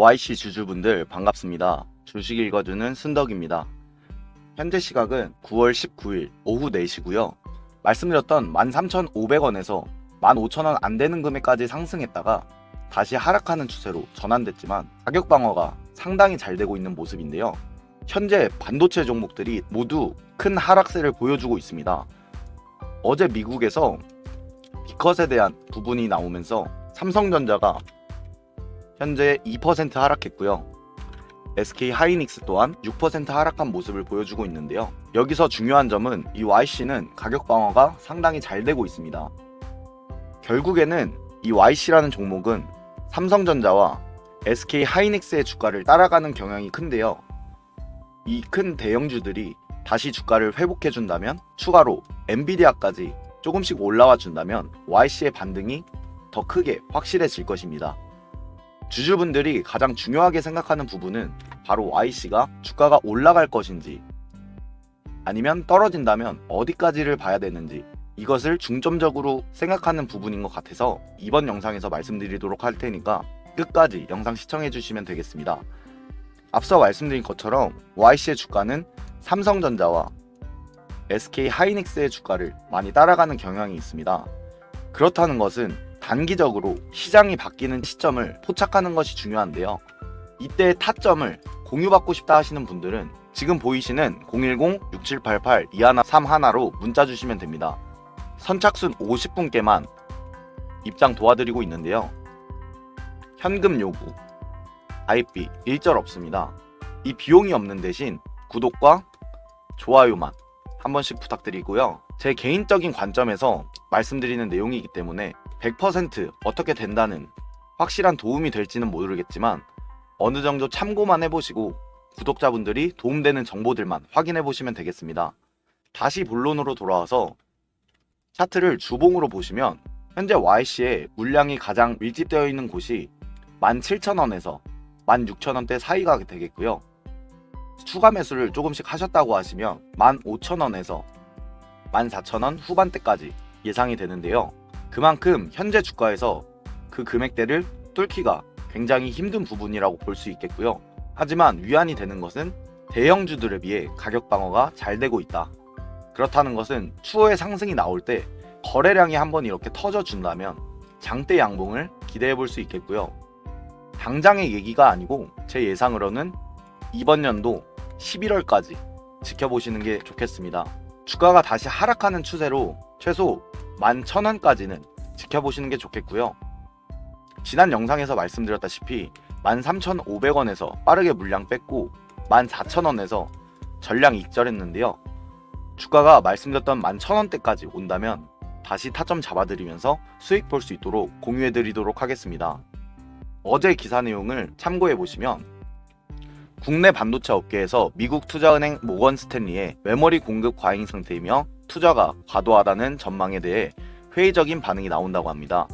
YC 주주분들 반갑습니다. 주식 읽어주는 순덕입니다. 현재 시각은 9월 19일 오후 4시고요. 말씀드렸던 13,500원에서 15,000원 안 되는 금액까지 상승했다가 다시 하락하는 추세로 전환됐지만 가격 방어가 상당히 잘 되고 있는 모습인데요. 현재 반도체 종목들이 모두 큰 하락세를 보여주고 있습니다. 어제 미국에서 비컷에 대한 부분이 나오면서 삼성전자가 현재 2% 하락했고요. SK 하이닉스 또한 6% 하락한 모습을 보여주고 있는데요. 여기서 중요한 점은 이 YC는 가격 방어가 상당히 잘 되고 있습니다. 결국에는 이 YC라는 종목은 삼성전자와 SK 하이닉스의 주가를 따라가는 경향이 큰데요. 이 큰 대형주들이 다시 주가를 회복해 준다면 추가로 엔비디아까지 조금씩 올라와 준다면 YC의 반등이 더 크게 확실해질 것입니다. 주주분들이 가장 중요하게 생각하는 부분은 바로 YC가 주가가 올라갈 것인지 아니면 떨어진다면 어디까지를 봐야 되는지 이것을 중점적으로 생각하는 부분인 것 같아서 이번 영상에서 말씀드리도록 할 테니까 끝까지 영상 시청해 주시면 되겠습니다. 앞서 말씀드린 것처럼 YC의 주가는 삼성전자와 SK 하이닉스의 주가를 많이 따라가는 경향이 있습니다. 그렇다는 것은 단기적으로 시장이 바뀌는 시점을 포착하는 것이 중요한데요. 이때 타점을 공유받고 싶다 하시는 분들은 지금 보이시는 010-6788-2131로 문자 주시면 됩니다. 선착순 50분께만 입장 도와드리고 있는데요. 현금 요구, 가입비 일절 없습니다. 이 비용이 없는 대신 구독과 좋아요만 한 번씩 부탁드리고요. 제 개인적인 관점에서 말씀드리는 내용이기 때문에 100% 어떻게 된다는 확실한 도움이 될지는 모르겠지만 어느 정도 참고만 해보시고 구독자분들이 도움되는 정보들만 확인해 보시면 되겠습니다. 다시 본론으로 돌아와서 차트를 주봉으로 보시면 현재 YC의 물량이 가장 밀집되어 있는 곳이 17,000원에서 16,000원대 사이가 되겠고요. 추가 매수를 조금씩 하셨다고 하시면 15,000원에서 14,000원 후반대까지 예상이 되는데요. 그만큼 현재 주가에서 그 금액대를 뚫기가 굉장히 힘든 부분이라고 볼 수 있겠고요. 하지만 위안이 되는 것은 대형주들에 비해 가격 방어가 잘 되고 있다. 그렇다는 것은 추후에 상승이 나올 때 거래량이 한번 이렇게 터져 준다면 장대 양봉을 기대해 볼 수 있겠고요. 당장의 얘기가 아니고 제 예상으로는 이번 연도 11월까지 지켜보시는 게 좋겠습니다. 주가가 다시 하락하는 추세로 최소 11,000원까지는 지켜보시는 게 좋겠고요. 지난 영상에서 말씀드렸다시피 13,500원에서 빠르게 물량 뺐고 14,000원에서 전량 익절했는데요. 주가가 말씀드렸던 11,000원대까지 온다면 다시 타점 잡아드리면서 수익 볼 수 있도록 공유해드리도록 하겠습니다. 어제 기사 내용을 참고해 보시면 국내 반도체 업계에서 미국 투자은행 모건 스탠리의 메모리 공급 과잉 상태이며 투자가 과도하다는 전망에 대해 회의적인 반응이 나온다고 합니다.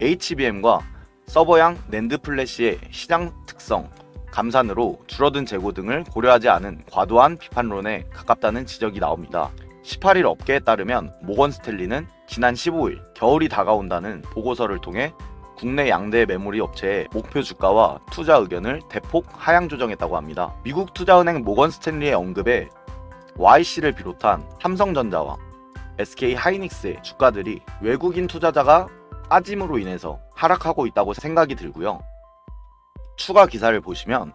HBM과 서버형 낸드 플래시의 시장 특성, 감산으로 줄어든 재고 등을 고려하지 않은 과도한 비판론에 가깝다는 지적이 나옵니다. 18일 업계에 따르면 모건 스탠리는 지난 15일 겨울이 다가온다는 보고서를 통해 국내 양대 메모리 업체의 목표 주가와 투자 의견을 대폭 하향 조정했다고 합니다. 미국 투자은행 모건 스탠리의 언급에 YC를 비롯한 삼성전자와 SK 하이닉스의 주가들이 외국인 투자자가 빠짐으로 인해서 하락하고 있다고 생각이 들고요. 추가 기사를 보시면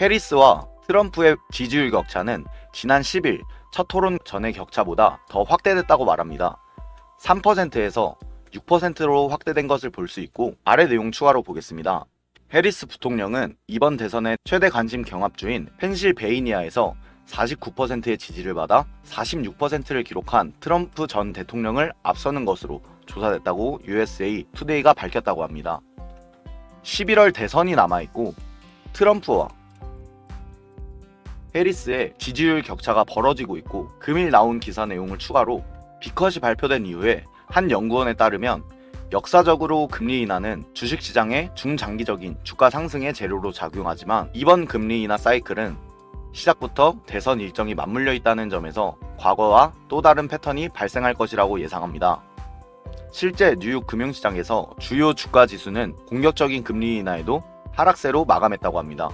해리스와 트럼프의 지지율 격차는 지난 10일 첫 토론 전의 격차보다 더 확대됐다고 말합니다. 3%에서 6%로 확대된 것을 볼 수 있고 아래 내용 추가로 보겠습니다. 해리스 부통령은 이번 대선의 최대 관심 경합주인 펜실베이니아에서 49%의 지지를 받아 46%를 기록한 트럼프 전 대통령을 앞서는 것으로 조사됐다고 USA 투데이가 밝혔다고 합니다. 11월 대선이 남아있고 트럼프와 해리스의 지지율 격차가 벌어지고 있고 금일 나온 기사 내용을 추가로 비컷이 발표된 이후에 한 연구원에 따르면 역사적으로 금리 인하는 주식시장의 중장기적인 주가 상승의 재료로 작용하지만 이번 금리 인하 사이클은 시작부터 대선 일정이 맞물려 있다는 점에서 과거와 또 다른 패턴이 발생할 것이라고 예상합니다. 실제 뉴욕 금융시장에서 주요 주가 지수는 공격적인 금리 인하에도 하락세로 마감했다고 합니다.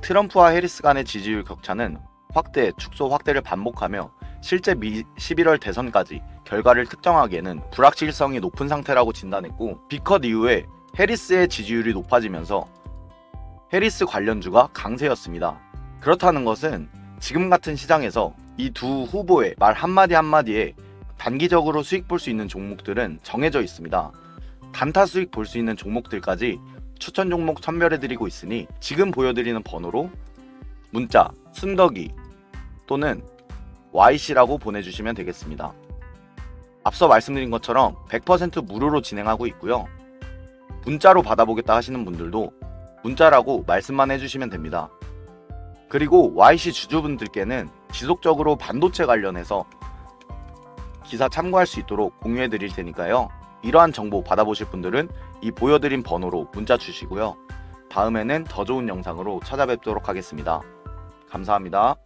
트럼프와 해리스 간의 지지율 격차는 확대, 축소 확대를 반복하며 실제 미 11월 대선까지 결과를 특정하기에는 불확실성이 높은 상태라고 진단했고 비컷 이후에 해리스의 지지율이 높아지면서 해리스 관련주가 강세였습니다. 그렇다는 것은 지금 같은 시장에서 이 두 후보의 말 한마디 한마디에 단기적으로 수익 볼 수 있는 종목들은 정해져 있습니다. 단타 수익 볼 수 있는 종목들까지 추천 종목 선별해드리고 있으니 지금 보여드리는 번호로 문자 순덕이 또는 YC라고 보내주시면 되겠습니다. 앞서 말씀드린 것처럼 100% 무료로 진행하고 있고요. 문자로 받아보겠다 하시는 분들도 문자라고 말씀만 해주시면 됩니다. 그리고 YC 주주분들께는 지속적으로 반도체 관련해서 기사 참고할 수 있도록 공유해 드릴 테니까요. 이러한 정보 받아보실 분들은 이 보여드린 번호로 문자 주시고요. 다음에는 더 좋은 영상으로 찾아뵙도록 하겠습니다. 감사합니다.